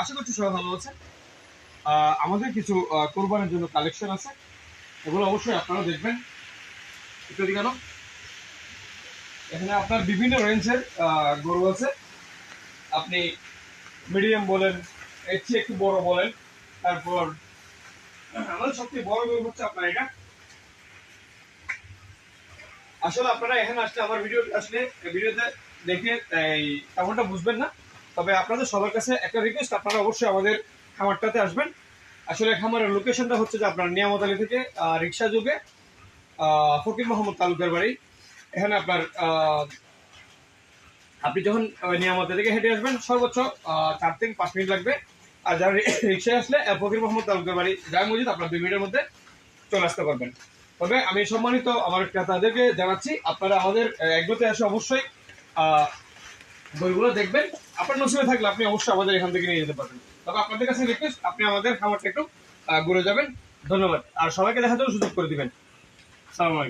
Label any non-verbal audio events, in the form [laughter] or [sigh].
আশা করছি সবাই ভালো আছে আমাদের কিছু কোরবানির জন্য কালেকশন আছে। এগুলো অবশ্যই আপনারা দেখবেন। এদিকে আনো। এখানে আপনার বিভিন্ন রেঞ্জের গরু আছে। আপনি মিডিয়াম বলেন এর চেয়ে একটু বড় বলেন, তারপর আমাদের সবচেয়ে বড় গরু হচ্ছে আপনার এটা। আসলে আপনারা এখানে আসলে আমার ভিডিও আসলে ভিডিওতে দেখে, এই, তেমনটা বুঝবেন না। তবে আপনাদের সবার কাছে একটা রিকোয়েস্ট আপনারা অবশ্যই আমাদের খামারটাতে আসবেন। আসলে খামারের লোকেশনটা হচ্ছে যে আপনার নিয়ামত আলী থেকে রিক্সা যুগে ফকির মোহাম্মদ তালুকের বাড়ি। এখানে আপনার আপনি যখন নিয়ামত থেকে হেঁটে আসবেন, সর্বোচ্চ চার থেকে পাঁচ মিনিট লাগবে। আর যারা [laughs] রিক্সায় আসলে ফকির মোহাম্মদ তালুকের বাড়ি জামা মসজিদ, আপনার দুই মিনিটের মধ্যে চলে আসতে পারবেন। তবে আমি সম্মানিত আমার ক্রেতাদেরকে জানাচ্ছি, আপনারা আমাদের একগোতে এসে অবশ্যই বইগুলো দেখবেন। আপনার নসিবে থাকলে আপনি অবশ্যই আমাদের এখান থেকে নিয়ে যেতে পারবেন। তবে আপনাদের কাছে রিকোয়েস্ট আপনি আমাদের খাবারটা একটু ঘুরে যাবেন। ধন্যবাদ। আর সবাইকে দেখাতেও সুযোগ করে দিবেন। সালামালাইকুম